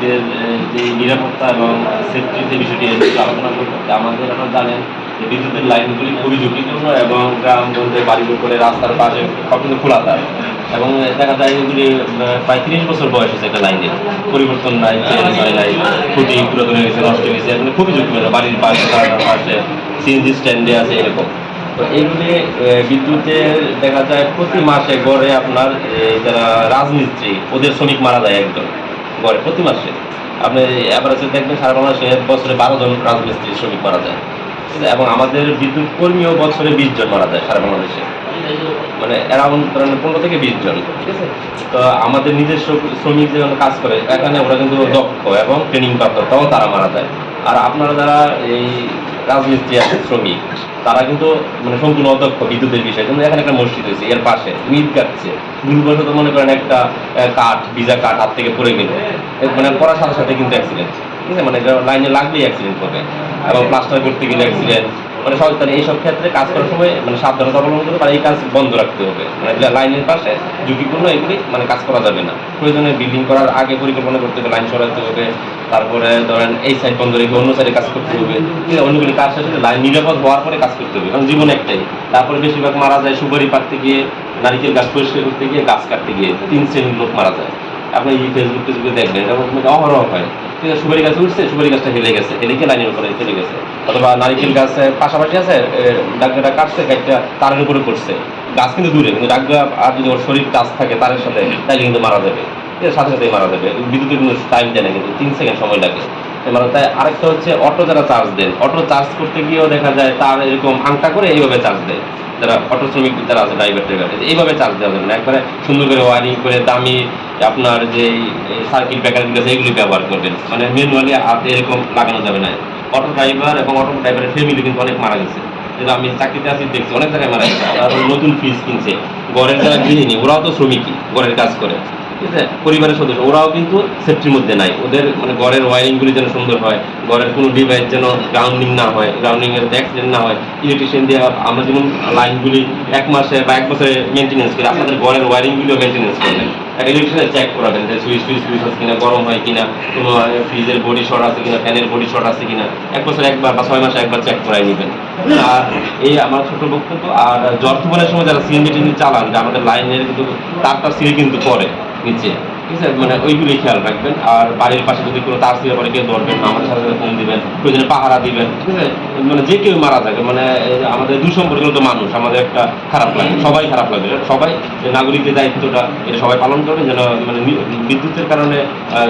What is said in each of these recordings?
নাগরিকদের যে নিরাপত্তা এবং সেফটির যে বিষয়টি আলোচনা করব তা আমাদের আপনারা জানেন বিদ্যুতের লাইনগুলি খুবই ঝুঁকিপূর্ণ এবং গ্রামগঞ্জে বাড়ির উপরে রাস্তার পাশে সব কিন্তু খোলা থাকে। এবং দেখা যায় এগুলি প্রায় তিরিশ বছর বয়স হয়েছে একটা লাইনের পরিবর্তন নাই হয় নাই খুঁটি, পুরাতন হয়ে গেছে, নষ্ট হয়ে গেছে, এগুলো খুবই ঝুঁকিপূর্ণ। বাড়ির পাশে পাশে, সিএনজি স্ট্যান্ডে আছে এরকম। তো এইগুলি বিদ্যুতের দেখা যায় প্রতি মাসে গড়ে আপনার যারা রাজমিস্ত্রি, ওদের শ্রমিক মারা যায় একজন গড়ে প্রতি মাসে। আপনি অ্যাভারেজে দেখবেন সারা বাংলাদেশে বছরে বারো জন রাজমিস্ত্রি শ্রমিক মারা যায়? এবং আমাদের বিদ্যুৎ কর্মীও বছরে বিশ জন মারা যায় সারা বাংলাদেশে। মানে অ্যারাউন্ড ধরেন পনেরো থেকে বিশ জন, ঠিক আছে? তো আমাদের নিজস্ব শ্রমিক যেমন কাজ করে, এখানে ওরা কিন্তু দক্ষ এবং ট্রেনিং প্রাপ্ত তখন তারা মারা যায়। আর আপনারা যারা এই শ্রমিক। তারা কিন্তু মানে সম্পূর্ণ অদক্ষ বিদ্যুতের বিষয়ে। কিন্তু এখানে একটা মসজিদ হয়েছে, এর পাশে ইট কাটছে। ভুলবশত মনে করেন একটা কাঠ, ভিজা কাঠ হাত থেকে পড়ে গেল। মানে পড়ার সাথে সাথে কিন্তু অ্যাক্সিডেন্ট ঠিক আছে? মানে লাইনে লাগলেই অ্যাক্সিডেন্ট করবে এবং প্লাস্টার করতে গেলে অ্যাক্সিডেন্ট মানে সব তাহলে এইসব ক্ষেত্রে কাজ করার সময় মানে সাবধানতা অবলম্বন করতে পারে এই কাজ বন্ধ রাখতে হবে। মানে লাইনের পাশে ঝুঁকিপূর্ণ এগুলি মানে কাজ করা যাবে না। প্রয়োজনে বিল্ডিং করার আগে পরিকল্পনা করতে হবে লাইন সরাতে হবে, তারপরে ধরেন এই সাইড বন্ধ রেখে অন্য সাইডে কাজ করতে হবে। অন্যগুলি কাজ শেষে লাইন নিরাপদ হওয়ার পরে কাজ করতে হবে, কারণ জীবন একটাই। তারপরে বেশিরভাগ মারা যায় সুপারি পাড়তে গিয়ে, নারিকেল গাছ পরিষ্কার করতে গিয়ে, গাছ কাটতে গিয়ে, তিন শ্রেণির লোক মারা যায়। আপনি এই ফেসবুক টেসবুকে দেখবেন, এটা অহরহ হয়। সুপারি গাছ উঠছে, সুপারি গাছটা হেলে গেছে, হেলে গিয়ে লাইনের উপরে চলে গেছে। অথবা নারিকেল গাছ পাশাপাশি আছে ডাকটা কাটছে, গাছটা তারের উপরে পড়ছে। গাছ কিন্তু দূরে, কিন্তু ডাক্তার আর যদি ওর শরীর টাচ থাকে তারের সাথে তাহলে কিন্তু মারা যাবে। সাথে সাথেই মারা যাবে। বিদ্যুতের কিন্তু টাইম দেয় না, কিন্তু তিন সেকেন্ড সময় লাগে। তাই আরেকটা হচ্ছে অটো যারা চার্জ দেন অটো চার্জ করতে গিয়েও দেখা যায় তার এরকম আংটা করে এইভাবে চার্জ দেয়। যারা অটো শ্রমিক যারা আছে ড্রাইভার ড্রাইভার এইভাবে চার্জ দেওয়া যাবে না। একবারে সুন্দর করে ওয়ারিং করে দামি আপনার যে সার্কিট ব্রেকারগুলো আছে, এগুলি ব্যবহার করবেন। মানে ম্যানুয়ালি এরকম লাগানো যাবে না। অটো ড্রাইভার এবং অটো ড্রাইভারের ফ্যামিলি কিন্তু অনেক মারা গেছে। যেটা আমি চাকরিতে আছি, দেখছি অনেক জায়গায় মারা গেছে। নতুন ফিজ কিনছে। ঘরের যারা গৃহিণী, ওরাও তো শ্রমিকই, ঘরের কাজ করে। ঠিক পরিবারের সদস্য, ওরাও কিন্তু সেফটির মধ্যে নাই। ওদের মানে ঘরের ওয়ারিংগুলি যেন সুন্দর হয়, ঘরের কোনো ডিভাইস যেন গ্রাউন্ডিং না হয় গ্রাউন্ডিং এর অ্যাক্সিডেন্ট না হয় ইলেকট্রিশিয়ান দিয়ে আমরা যেমন লাইনগুলি এক মাসে বা এক বছরে মেনটেন্যান্স করি, আপনাদের ঘরের ওয়ারিংগুলিও মেনটেন্যান্স করবেন ইলেকট্রিশিয়ান চেক করাবেন যে সুইচ সুইচ সুইচ আছে কিনা, গরম হয় কিনা, কোনো ফ্রিজের বডি শর্ট আছে কিনা ফ্যানের বডি শর্ট আছে কিনা, এক বছর একবার বা ছয় মাসে একবার চেক করাই নেবেন। আর এই আমার ছোট বক্তব্য, আর জর্থমানের সময় যারা সিএনজি চালান, যে আমাদের লাইনের কিন্তু তারটা সিঁড়ি কিন্তু পড়ে। নিচে ঠিক আছে? মানে ওইগুলি খেয়াল রাখবেন। আর বাড়ির পাশে যদি কোনো তার ছিঁড়ে পড়ে, কেউ ধরবেন আমাদের সাথে সাথে ফোন দিবেন, প্রয়োজনে পাহারা দিবেন, ঠিক আছে? মানে যে কেউ মারা থাকে মানে আমাদের দুঃসম্পর্কিত মানুষ, আমাদের একটা খারাপ লাগে, সবাই খারাপ লাগে। সবাই যে নাগরিকদের দায়িত্বটা, এটা সবাই পালন করবেন যেন মানে বিদ্যুতের কারণে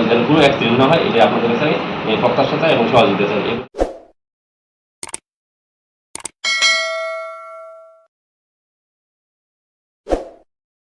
যেন কোনো অ্যাক্সিডেন্ট না হয় এটা আপনাদের কাছে প্রত্যাশা চাই এবং সহযোগিতা চাই।